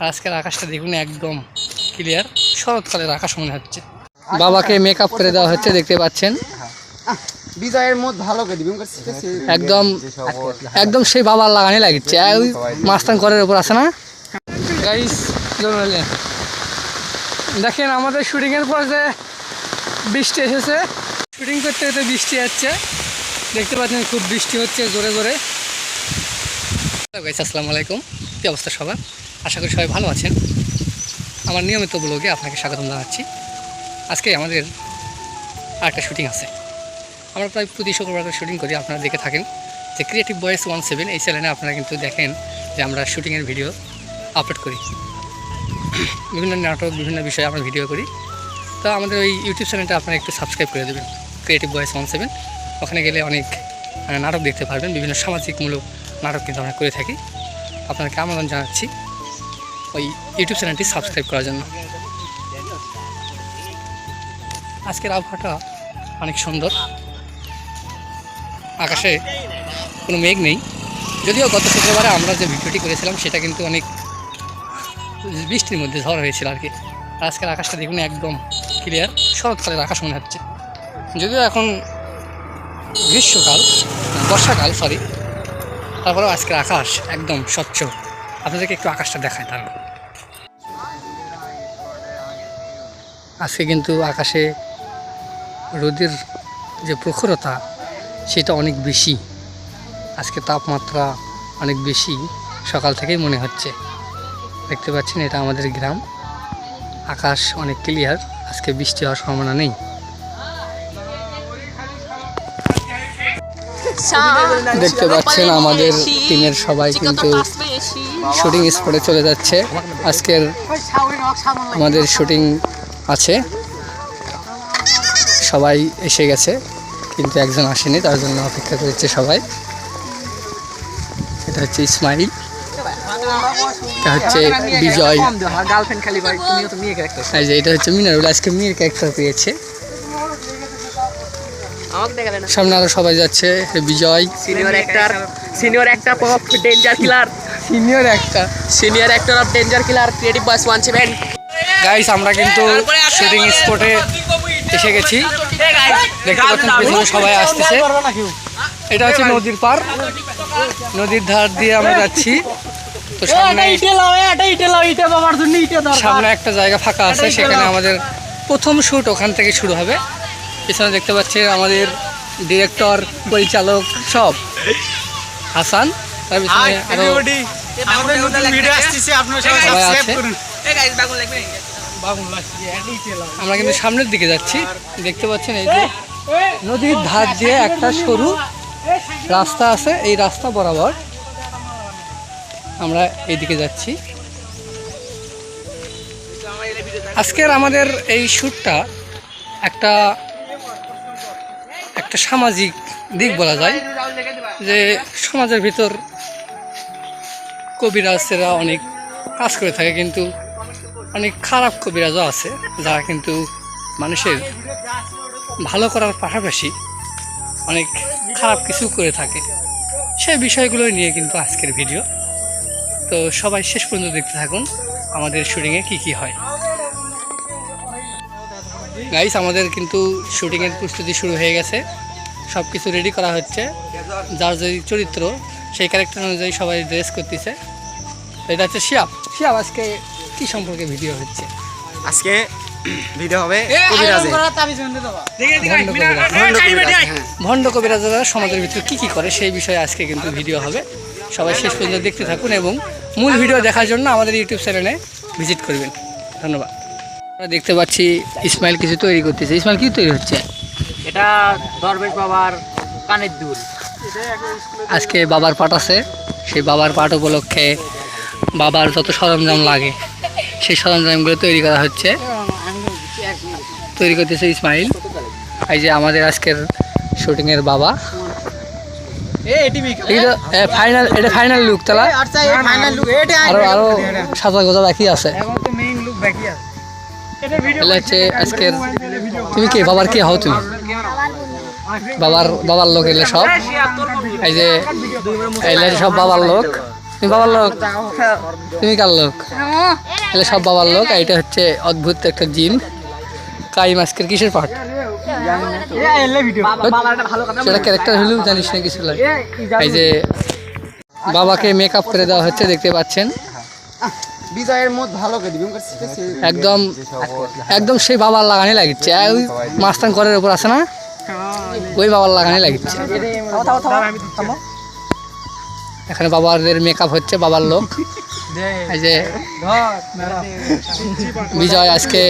আর আজকের আকাশটা দেখুন একদম ক্লিয়ার শরৎকালের আকাশ মনে হচ্ছে। বাবাকে মেকআপ করে দেওয়া হচ্ছে দেখতে পাচ্ছেন। বিজয়ের মত ভালো করে দিবি একদম একদম সেই বাবার লাগানি লাগিচ্ছে। ওই মাস্তান করের উপর আছে না? গাইস দেখেন আমাদের শুটিংয়ের পর যে বৃষ্টি এসেছে শুটিং করতে করতে বৃষ্টি যাচ্ছে দেখতে পাচ্ছেন খুব বৃষ্টি হচ্ছে জোরে জোরে। আসসালামু আলাইকুম। কী অবস্থা সবার? আশা করি সবাই ভালো আছেন। আমার নিয়মিত ব্লগে আপনাকে স্বাগতম জানাচ্ছি। আজকে আমাদের আরেকটা শুটিং আছে। আমরা প্রায় প্রতি শুক্রবার করে শুটিং করি আপনারা দেখে থাকেন যে ক্রিয়েটিভ বয়েস ওয়ান সেভেন এই চ্যানেলে আপনারা কিন্তু দেখেন যে আমরা শুটিংয়ের ভিডিও আপলোড করি। বিভিন্ন নাটক বিভিন্ন বিষয়ে আমরা ভিডিও করি। তো আমাদের ওই ইউটিউব চ্যানেলটা আপনারা একটু সাবস্ক্রাইব করে দেবেন ক্রিয়েটিভ বয়েস ওয়ান সেভেন ওখানে গেলে অনেক মানে, নাটক দেখতে পারবেন। বিভিন্ন সামাজিকমূলক নাটক কিন্তু আমরা করে থাকি। আপনাকে আমন্ত্রণ জানাচ্ছি। ওই ইউটিউব চ্যানেলটি সাবস্ক্রাইব করার জন্য। আজকের আবহাওয়াটা অনেক সুন্দর। আকাশে কোনো মেঘ নেই। যদিও গত শুক্রবারে আমরা যে ভিডিওটি করেছিলাম, সেটা কিন্তু অনেক বৃষ্টির মধ্যে ঝড় হয়েছিল আর কি। আজকের আকাশটা দেখুন একদম ক্লিয়ার শরৎকালের আকাশ মনে হচ্ছে। যদিও এখন গ্রীষ্মকাল, বর্ষাকাল সরি তারপরেও আজকের আকাশ একদম স্বচ্ছ। আপনাদেরকে একটু আকাশটা দেখায় তার আজকে কিন্তু আকাশে রোদের যে প্রখরতা সেটা অনেক বেশি। আজকে তাপমাত্রা অনেক বেশি সকাল থেকেই মনে হচ্ছে। দেখতে পাচ্ছেন এটা আমাদের গ্রাম। আকাশ অনেক ক্লিয়ার আজকে বৃষ্টি হওয়ার সম্ভাবনা নেই। দেখতে পাচ্ছেন আমাদের টিমের সবাই কিন্তু শুটিং স্পটে চলে যাচ্ছে। আজকের আমাদের শুটিং আছে। সবাই এসে গেছে কিন্তু একজন আসেনি তার জন্য অপেক্ষা করেছে সবাই। এটা হচ্ছে ইসমাইল। এটা হচ্ছে বিজয়। এই যে এটা হচ্ছে মিনারুল। আজকে মেয়ের ক্যারেক্টার পেয়েছে। সামনে আরও সবাই যাচ্ছে Vijay. Senior actor senior actor of danger killer senior একটা senior actor of danger killer creative boys one seven guys আমরা কিন্তু শুটিং স্পটে এসে গেছি। দেখতে পাচ্ছেন পেছনে সবাই আসতেছে। এটা হচ্ছে নদীর পার নদীর ধার দিয়ে আমরা যাচ্ছি। তো সামনে একটা জায়গা ফাঁকা আছে সেখানে আমাদের প্রথম শ্যুট ওখান থেকে শুরু হবে। পিছনে দেখতে পাচ্ছি আমাদের ডিরেক্টর পরিচালক সব। হাসান তার পিছনে আরও আমাদের নতুন ভিডিও আসতেছে আপনারা সবাই সাবস্ক্রাইব করুন। আমরা কিন্তু সামনের দিকে যাচ্ছি। দেখতে পাচ্ছেন এই যে নদীর ধার দিয়ে একটা সরু রাস্তা আছে এই রাস্তা বরাবর আমরা এইদিকে যাচ্ছি। আজকের আমাদের এই শ্যুটটা একটা একটা সামাজিক দিক বলা যায় যে সমাজের ভিতর কবিরাজেরা অনেক কাজ করে থাকে কিন্তু অনেক খারাপ কবিরাজও আছে, যারা কিন্তু মানুষের ভালো করার পাশাপাশি অনেক খারাপ কিছু করে থাকে। সেই বিষয়গুলো নিয়ে কিন্তু আজকের ভিডিও। তো সবাই শেষ পর্যন্ত দেখতে থাকুন, আমাদের শুটিংয়ে কি কি হয়। গাইস আমাদের কিন্তু শুটিংয়ের প্রস্তুতি শুরু হয়ে গেছে। সব কিছু রেডি করা হচ্ছে। যার যে চরিত্র, সেই ক্যারেক্টার অনুযায়ী সবাই ড্রেস করতেছে। এটা হচ্ছে শিয়াব শিয়াব আজকে কি সম্পর্কে ভিডিও হচ্ছে? আজকে ভিডিও হবে কবিরাজে। ভণ্ড কবিরাজ। ভণ্ড কবিরাজরা সমাজের ভিতরে কি কি করে সেই বিষয়ে আজকে কিন্তু ভিডিও হবে। সবাই শেষ পর্যন্ত দেখতে থাকুন এবং মূল ভিডিও দেখার জন্য আমাদের ইউটিউব চ্যানেলে ভিজিট করবেন। ধন্যবাদ। আমরা দেখতে পাচ্ছি ইসমাইল কিছু তৈরি করতেছে। ইসমাইল কি তৈরি হচ্ছে? এটা দরবেশ বাবার কানের দুল। আজকে বাবার পাঠ আছে। সেই বাবার পাঠ উপলক্ষে বাবার যত সরঞ্জাম লাগে সেই সরঞ্জামগুলো তৈরি করা হচ্ছে। তৈরি করতেছে ইসমাইল। এই যে আমাদের আজকের শুটিংয়ের বাবা। এটা ফাইনাল এটা ফাইনাল লুক তালা। আরও আরও সাজা গোজা বাকি আছে। হচ্ছে আজকের তুমি কি বাবার কি হও তুমি? বাবার বাবার লোক এলে সব। এই যে এলে সব বাবার লোক। তুমি বাবার লোক? তুমি কার লোক? তাহলে সব বাবার লোক আর এটা হচ্ছে অদ্ভুত একটা জিন কাই মাস্কের কিসের পার্ট সেটা ক্যারেক্টার হলেও জানিস না কিছু লাগে। এই যে বাবাকে মেকআপ করে দেওয়া হচ্ছে দেখতে পাচ্ছেন। বিজয়ের মত ভালো করে দিবি একদম একদম সেই বাবার লাগানি লাগিচ্ছে। ওই মাস্তান করের উপর আছে না? ওই বাবার লাগানি লাগিচ্ছে। এখানে বাবাদের মেকআপ হচ্ছে বাবার লোক। এই যে বিজয় আজকে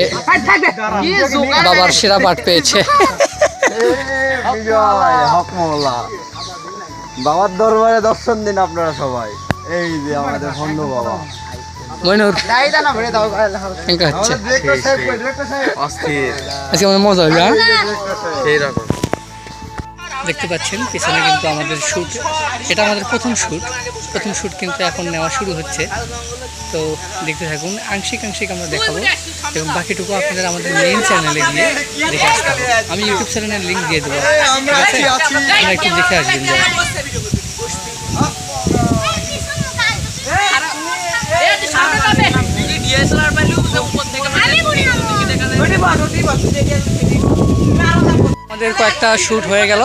বাবার সেরা পাঠ পেয়েছে। বিজয় হক মোল্লা বাবার দরবারে দর্শন দিন আপনারা সবাই। এই যে আমাদের বন্ধু বাবা। আজকে মজা হবে হ্যাঁ? সেই রকম। দেখতে পাচ্ছেন পিছনে কিন্তু আমাদের শ্যুট এটা আমাদের প্রথম শ্যুট প্রথম শ্যুট কিন্তু এখন নেওয়া শুরু হচ্ছে তো দেখতে থাকুন আংশিক আংশিক আমরা দেখাবো এবং বাকিটুকু আপনাদের আমাদের মেইন চ্যানেলে গিয়ে দেখে আসতে হবে আমি ইউটিউব চ্যানেলের লিঙ্ক দিয়ে দেবো আপনারা একটু দেখে আসবেন আমাদের কয়েকটা শ্যুট হয়ে গেল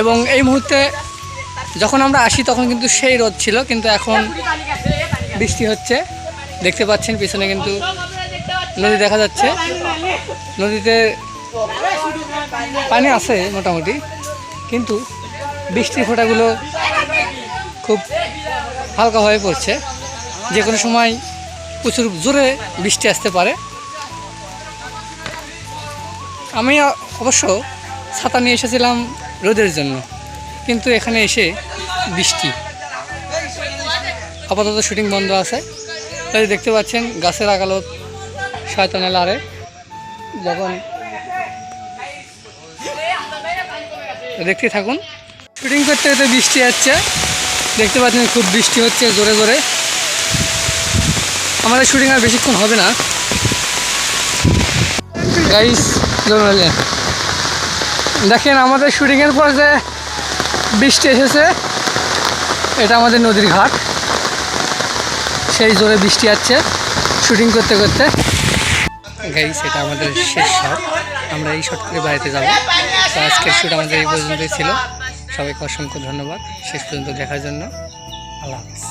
এবং এই মুহূর্তে যখন আমরা আসি তখন কিন্তু সেই রোদ ছিল, কিন্তু এখন বৃষ্টি হচ্ছে। দেখতে পাচ্ছেন, পিছনে কিন্তু নদী দেখা যাচ্ছে। নদীতে পানি আছে মোটামুটি, কিন্তু বৃষ্টির ফোঁটাগুলো খুব হালকা হয়ে পড়ছে। যে কোনো সময় প্রচুর জোরে বৃষ্টি আসতে পারে। আমি অবশ্য ছাতা নিয়ে এসেছিলাম রোদের জন্য। কিন্তু এখানে এসে বৃষ্টি। আপাতত শুটিং বন্ধ আছে। তাই দেখতে পাচ্ছেন, গাছের আগালত শয়তানে লারে। যখন দেখতে থাকুন। শুটিং করতে করতে বৃষ্টি যাচ্ছে দেখতে পাচ্ছেন, খুব বৃষ্টি হচ্ছে জোরে জোরে। আমাদের শুটিং আর বেশিক্ষণ হবে না। গাইস দেখেন আমাদের শুটিংয়ের পর যে বৃষ্টি এসেছে, এটা আমাদের নদীর ঘাট। সেই জোরে বৃষ্টি আসছে শুটিং করতে করতে। গাইস এটা আমাদের শেষ শট আমরা এই শট করে বাড়িতে যাব। তো আজকের শ্যুট আমাদের এই পর্যন্তই ছিল। সবাইকে অসংখ্য ধন্যবাদ। শেষ পর্যন্ত দেখার জন্য। আল্লাহ হাফিজ।